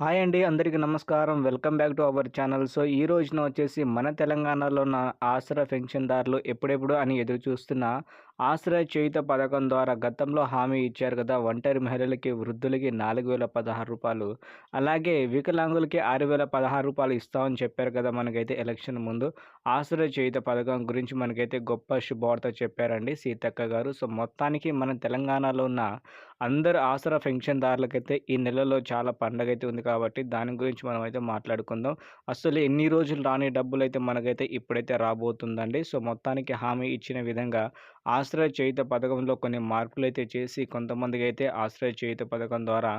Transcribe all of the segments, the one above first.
Hi అండి అందరికీ నమస్కారం. Welcome back to our channel. So ఈ రోజున వచ్చేసి మన తెలంగాణలో ఉన్న ఆసరా పెన్షన్దారులు ఎప్పుడెప్పుడు అని ఎదురు చూస్తున్న ఆశ్రయ చేయుత పథకం ద్వారా గతంలో హామీ ఇచ్చారు కదా. ఒంటరి మహిళలకి వృద్ధులకి నాలుగు వేల పదహారు రూపాయలు. అలాగే వికలాంగులకి ఆరు వేల పదహారు రూపాయలు ఇస్తామని చెప్పారు కదా మనకైతే ఎలక్షన్ ముందు. ఆశ్రయ చేయుత పథకం గురించి మనకైతే గొప్ప శుభవార్త చెప్పారండి సీతక్క గారు. సో మొత్తానికి మన తెలంగాణలో ఉన్న అందరు ఆసరా పెన్షన్దారులకైతే ఈ నెలలో చాలా పండగ అయితే ఉంది కాబట్టి దాని గురించి మనం అయితే మాట్లాడుకుందాం. అసలు ఎన్ని రోజులు రాని డబ్బులు అయితే మనకైతే ఇప్పుడైతే రాబోతుందండి. సో మొత్తానికి హామీ ఇచ్చిన విధంగా ఆశ్రయ చేయుత పథకంలో కొన్ని మార్పులు అయితే చేసి కొంతమందికి అయితే ఆశ్రయ చేయుత పథకం ద్వారా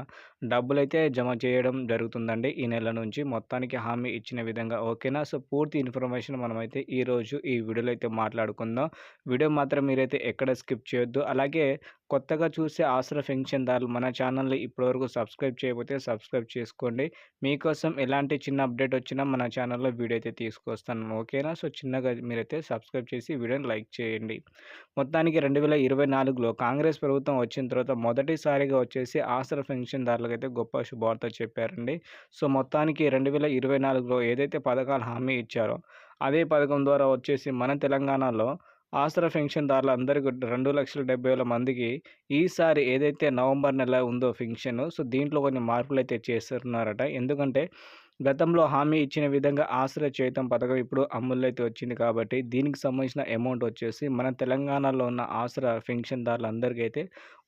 డబ్బులైతే జమ చేయడం జరుగుతుందండి ఈ నెల నుంచి. మొత్తానికి హామీ ఇచ్చిన విధంగా ఓకేనా? సో పూర్తి ఇన్ఫర్మేషన్ మనమైతే ఈరోజు ఈ వీడియోలో అయితే మాట్లాడుకుందాం. వీడియో మాత్రం మీరైతే ఎక్కడ స్కిప్ చేయొద్దు. అలాగే కొత్తగా చూసే ఆసరా పెన్షన్దారులు మన ఛానల్ని ఇప్పటివరకు సబ్స్క్రైబ్ చేయకపోతే సబ్స్క్రైబ్ చేసుకోండి. మీకోసం ఎలాంటి చిన్న అప్డేట్ వచ్చినా మన ఛానల్లో వీడియో అయితే తీసుకొస్తాను. ఓకేనా? సో చిన్నగా మీరైతే సబ్స్క్రైబ్ చేసి వీడియోని లైక్ చేయండి. మొత్తానికి రెండు వేల ఇరవై నాలుగులో కాంగ్రెస్ ప్రభుత్వం వచ్చిన తర్వాత మొదటిసారిగా వచ్చేసి ఆసరా పెన్షన్దారులకు అయితే గొప్ప శుభవార్త చెప్పారండి. సో మొత్తానికి రెండు వేల ఇరవై నాలుగులో ఏదైతే పథకాలు హామీ ఇచ్చారో అదే పథకం ద్వారా వచ్చేసి మన తెలంగాణలో ఆసరా పెన్షన్దారులు అందరికీ రెండు లక్షల డెబ్బై వేల మందికి ఈసారి ఏదైతే నవంబర్ నెల ఉందో పెన్షన్ సో దీంట్లో కొన్ని మార్పులు అయితే చేస్తున్నారట. ఎందుకంటే గతంలో హామీ ఇచ్చిన విధంగా ఆశ్రయ చేతం పథకం ఇప్పుడు అమల్లో అయితే వచ్చింది కాబట్టి దీనికి సంబంధించిన అమౌంట్ వచ్చేసి మన తెలంగాణలో ఉన్న ఆసరా పెన్షన్దారులందరికీ అయితే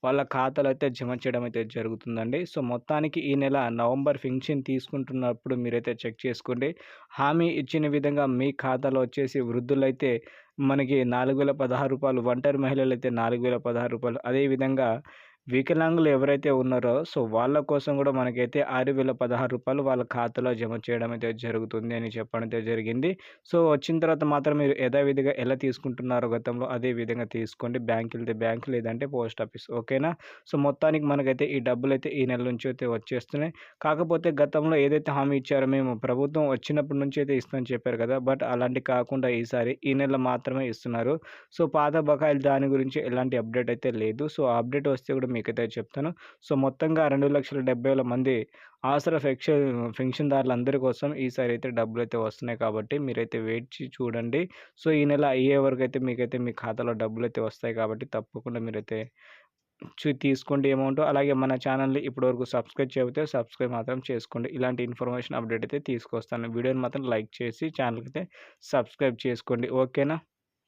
వాళ్ళ ఖాతాలో అయితే జమ చేయడం అయితే జరుగుతుందండి. సో మొత్తానికి ఈ నెల నవంబర్ పెన్షన్ తీసుకుంటున్నప్పుడు మీరైతే చెక్ చేసుకోండి. హామీ ఇచ్చిన విధంగా మీ ఖాతాలో వచ్చేసి వృద్ధులైతే మనకి నాలుగు వేల పదహారు రూపాయలు ఒంటరి మహిళలు అయితే నాలుగు వేల పదహారు రూపాయలు అదేవిధంగా వికలాంగులు ఎవరైతే ఉన్నారో సో వాళ్ళ కోసం కూడా మనకైతే ఆరు వేల పదహారు రూపాయలు వాళ్ళ ఖాతాలో జమ చేయడం అయితే జరుగుతుంది అని చెప్పడం అయితే జరిగింది. సో వచ్చిన తర్వాత మాత్రం మీరు యథావిధిగా ఎలా తీసుకుంటున్నారో గతంలో అదే విధంగా తీసుకోండి. బ్యాంక్ వెళ్తే బ్యాంక్ లేదంటే పోస్ట్ ఆఫీస్. ఓకేనా? సో మొత్తానికి మనకైతే ఈ డబ్బులు అయితే ఈ నెల నుంచి అయితే వచ్చేస్తున్నాయి. కాకపోతే గతంలో ఏదైతే హామీ ఇచ్చారో మేము ప్రభుత్వం వచ్చినప్పటి నుంచి అయితే ఇస్తామని చెప్పారు కదా! బట్ అలాంటి కాకుండా ఈసారి ఈ నెల మాత్రమే ఇస్తున్నారు. సో పాత బకాయిలు దాని గురించి ఎలాంటి అప్డేట్ అయితే లేదు. సో అప్డేట్ వస్తే కూడా మీకైతే చెప్తాను. సో మొత్తంగా రెండు లక్షల డెబ్బై వేల మంది ఆసరా పెన్షన్ పెన్షన్దారులు అందరి కోసం ఈసారి అయితే డబ్బులు అయితే వస్తున్నాయి కాబట్టి మీరైతే వెయిట్ చూడండి. సో ఈ నెల అయ్యే వరకు అయితే మీకైతే మీ ఖాతాలో డబ్బులు అయితే వస్తాయి కాబట్టి తప్పకుండా మీరైతే చూ తీసుకోండి అమౌంట్. అలాగే మన ఛానల్ని ఇప్పటివరకు సబ్స్క్రైబ్ చేయబోతే సబ్స్క్రైబ్ మాత్రం చేసుకోండి. ఇలాంటి ఇన్ఫర్మేషన్ అప్డేట్ అయితే తీసుకొస్తాను. వీడియోని మాత్రం లైక్ చేసి ఛానల్కి అయితే సబ్స్క్రైబ్ చేసుకోండి. ఓకేనా?